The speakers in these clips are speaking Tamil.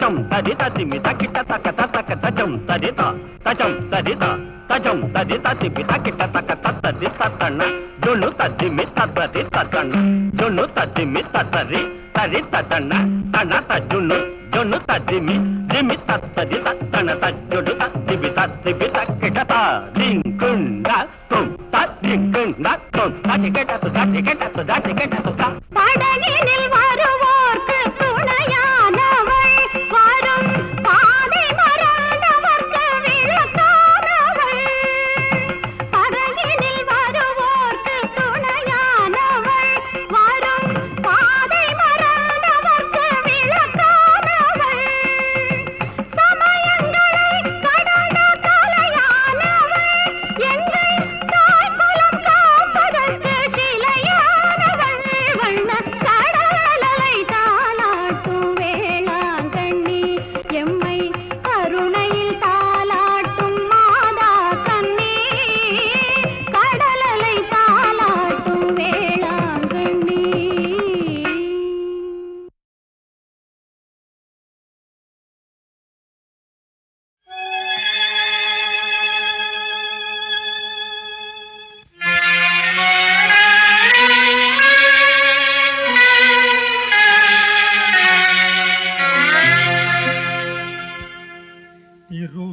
తచం తది తసిమి తకిట తక తక తచం తదిత తచం తదిత తచం తది తసిమి తకిట తక తది తతణ జొను తసిమి తతది తతణ జొను తసిమి తతరి తరి తతణ తణ తజును జొను తసిమి జిమి తత్తది తతణ తజుడు తసిమి తసిమి తకిట దింకుండ తుం తదింకుండ తుం తటికెట తు తటికెట తు తటికెట తు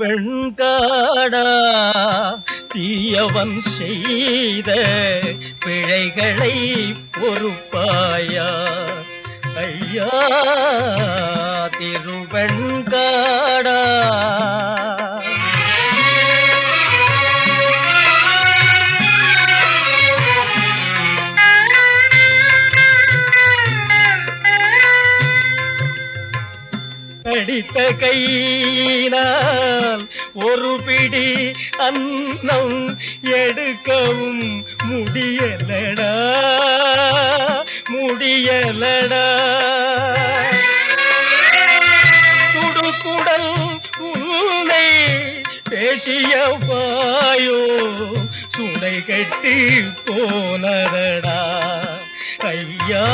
வெண்காடா தீயவன் செய்த பிழைகளை பொறுப்பாயா? ஐயா திருவெண்காடா அடித்த கையினால் ஒரு பிடி அன்னம் எடுக்கவும் முடியலடா முடியலடா. துடுக்குடல் உன்னை பேசிய வாயோ சுனை கட்டி போனதடா. ஐயா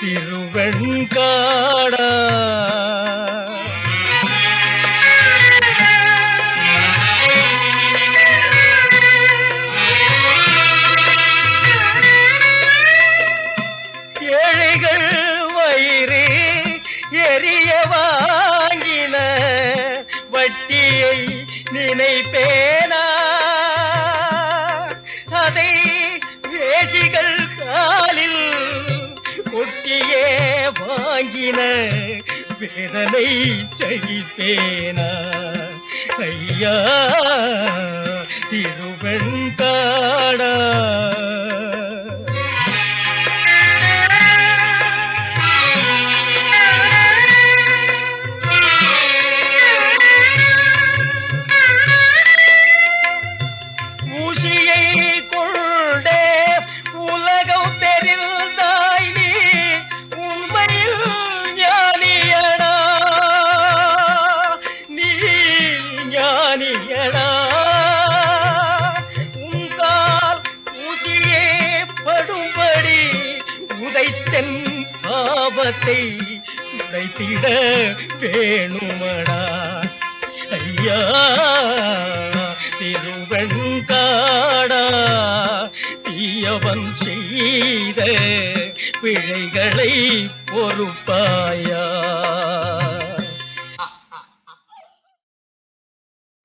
திருவெண்காடா. நினைப்பேனா? அதை வேசிகள் காலில் கொட்டியே வாங்கின வேதனை சகிப்பேனா ஐயா திருவெண்காடா. பெண்காடா தீயவன் செய்த பிழைகளை பொறுப்பாயா?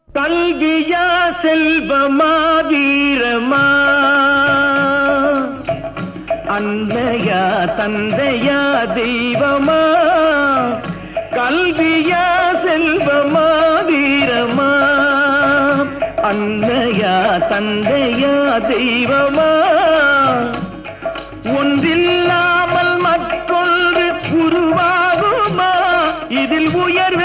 கல்கியா செல்வமா வீரமா அன்னையா தந்தையா தெய்வமா? கல்வியா செல்வமா வீரமா அன்னையா தந்தையா தெய்வமா? ஒன்றில்லாமல் மற்றொன்று உருவாகுமா? இதில் உயர்வு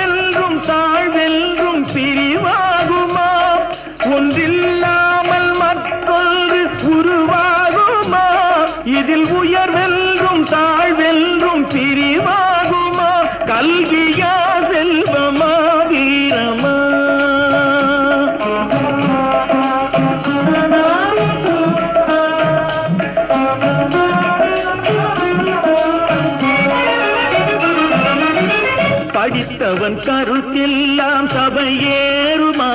கருத்தெல்லாம் சபையேறுமா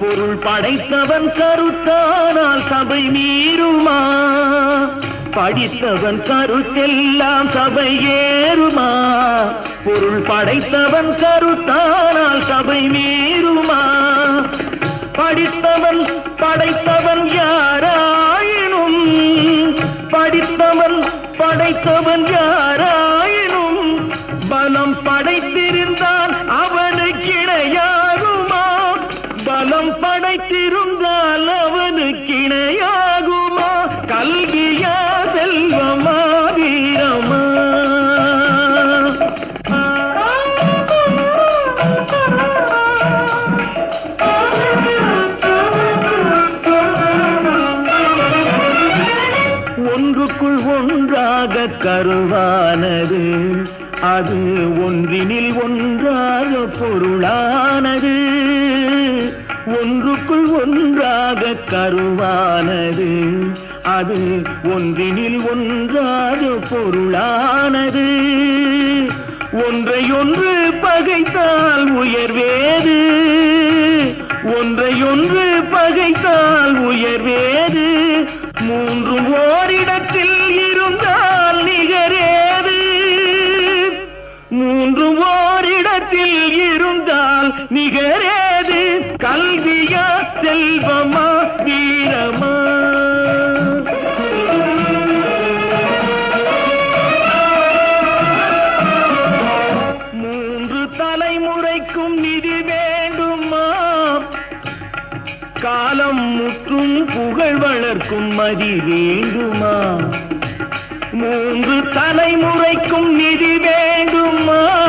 பொருள் படைத்தவன் கருத்தானால் சபை மீறுமா? படித்தவன் கருத்தெல்லாம் சபை ஏறுமா? பொருள் படைத்தவன் கருத்தானால் சபை மீறுமா? படித்தவன் படைத்தவன் யாராயினும் படித்தவன் படைத்தவன் யாரா அருவானது கருவானது அது ஒன்றினில் ஒன்றாக பொருளானது. ஒன்றையொன்று பகைத்தால் உயர்வேது. ஒன்றையொன்று பகைத்தால் உயர்வேது. மூன்றும் ஓரிடத்தில் இருந்தால் நிகரேது. மூன்று உலகத்தில் இருந்தால் நிகரேது கல்வியா செல்வமா வீரமா? மூன்று தலைமுறைக்கும் நிதி வேண்டுமா? காலம் முற்றும் புகழ் வளர்க்கும் மதி வேண்டுமா? மூன்று தலைமுறைக்கும் நிதி வேண்டுமா?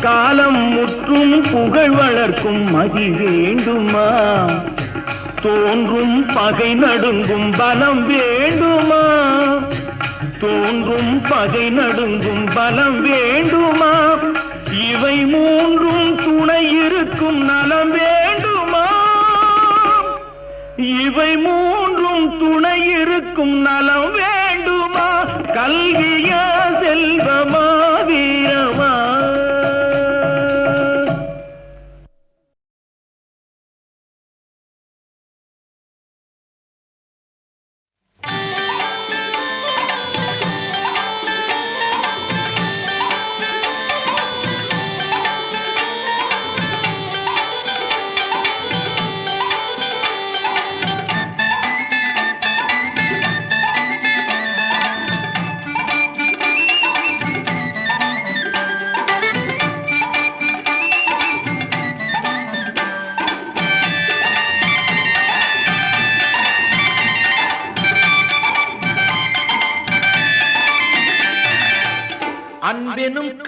காலம் முற்றும் புகழ் வளர்க்கும் மதி வேண்டுமா? தோன்றும் பகை நடுங்கும் பலம் வேண்டுமா? தோன்றும் பகை நடுங்கும் பலம் வேண்டுமா? இவை மூன்றும் துணை இருக்கும் நலம் வேண்டுமா? இவை மூன்றும் துணை இருக்கும் நலம் வேண்டுமா? கல்வியா செல்வமா?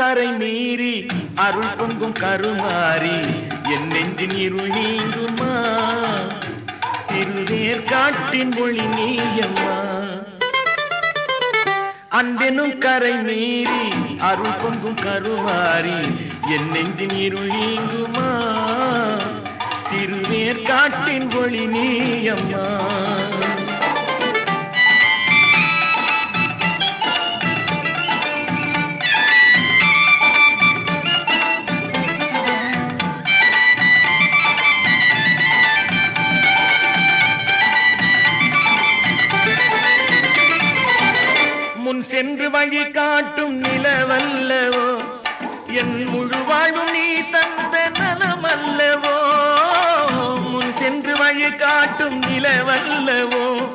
கரை மீறி அருள் பொங்கும் கருமாறி என் நெஞ்சின் இருள் நீங்குமா? திருநேர் காட்டின் மொழி நீயம்மா அன்பெனும் கரை மீறி அருள் பொங்கும் கருமாறி என் நெஞ்சின் இருள் நீங்குமா? திருநேர் காட்டின் மொழி நீயம்மா காட்டும் நிலவல்லவோ? என் முழு வாழ்வும் நீ தந்த நலமல்லவோ? முன் சென்று வழி காட்டும் நிலவல்லவோ?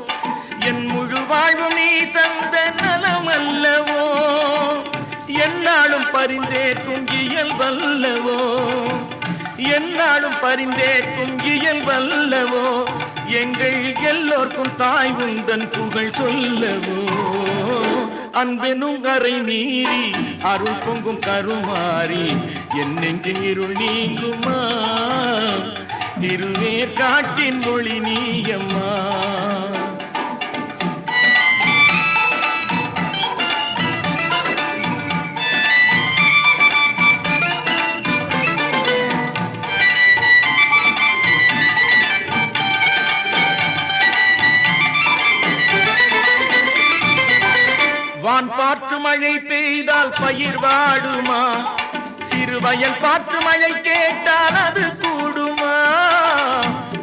என் முழு வாழ்வும் நீ தந்த நலமல்லவோ? என்னாலும் பரிந்தேற்கும் இயல் வல்லவோ? என்னாலும் பரிந்தேற்கும் இயல் வல்லவோ? எங்கள் எல்லோருக்கும் தாய் உந்தன் புகழ் சொல்லவோ? அன்பெனும் அறை மீறி அருள் பொங்கும் கருமாறி என் நெஞ்சின் இருள் நீங்குமா? திருநேர் காட்டின் மொழி நீயம்மா? கேட்டால் பயிர் வாடுமா? சிறுவயல் பார்த்து மழை கேட்டால் அது கூடுமா?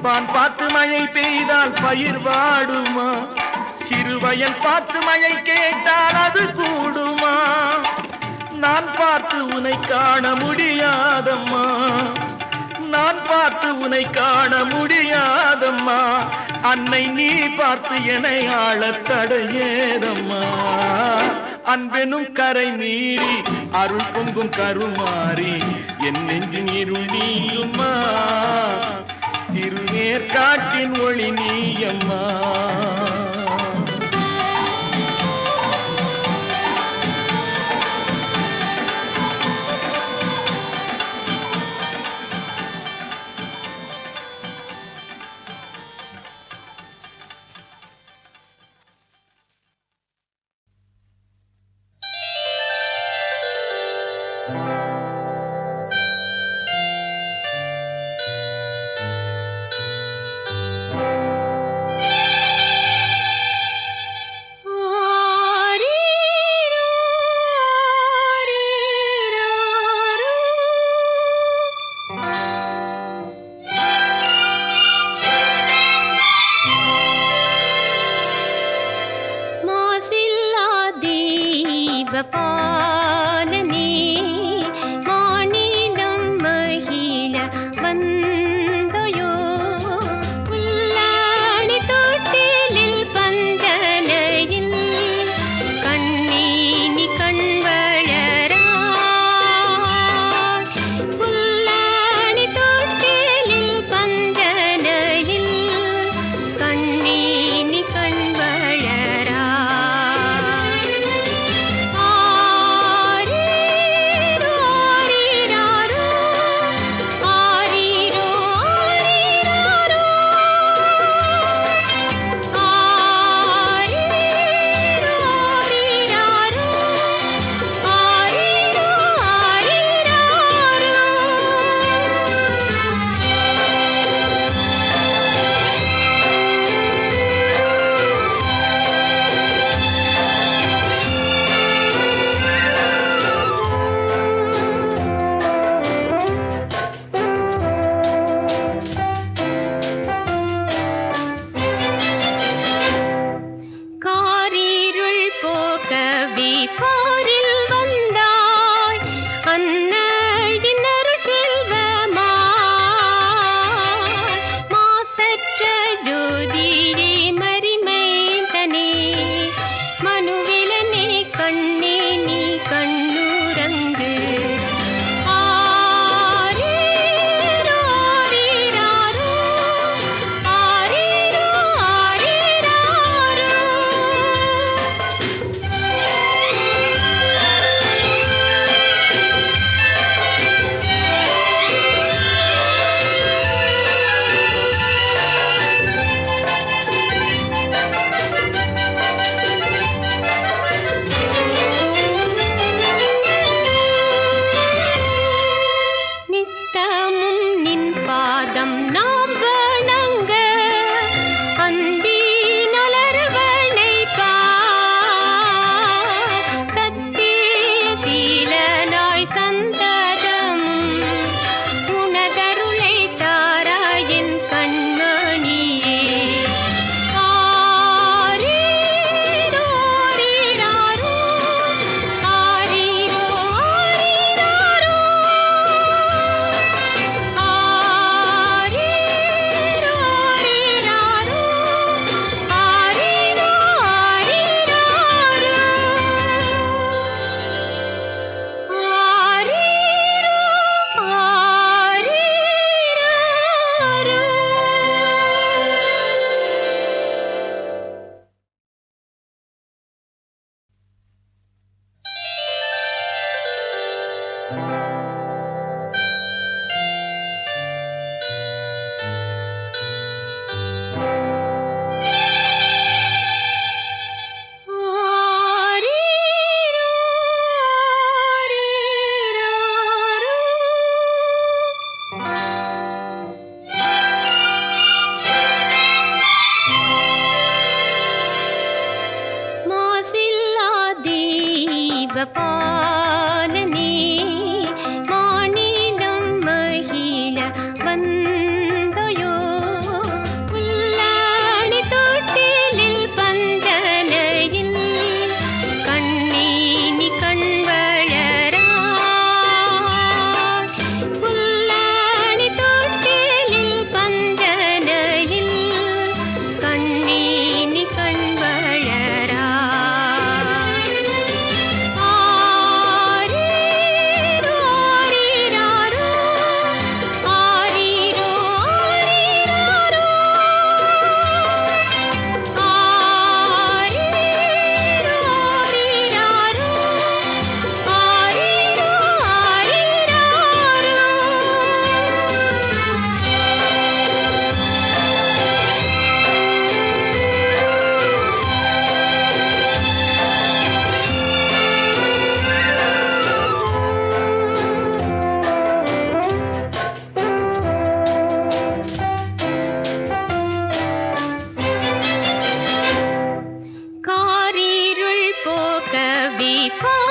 பான் பார்த்து மழை பெய்தால் பயிர் வாடுமா? சிறுவயல் பார்த்து மழை கேட்டால் அது கூடுமா? நான் பார்த்து உன்னை காண முடியாதம்மா. நான் பார்த்து உன்னை காண முடியாதம்மா. அன்னை நீ பார்த்து என்னை ஆள தடையேதம்மா. அன்பெனும் கரை மீறி அருள் பொங்கும் கருமாறி என் நெஞ்சின் இருள் நீயுமா? திருநேர்காட்டின் ஒளி நீயம்மா? be for காரிருள் போக்கவி பார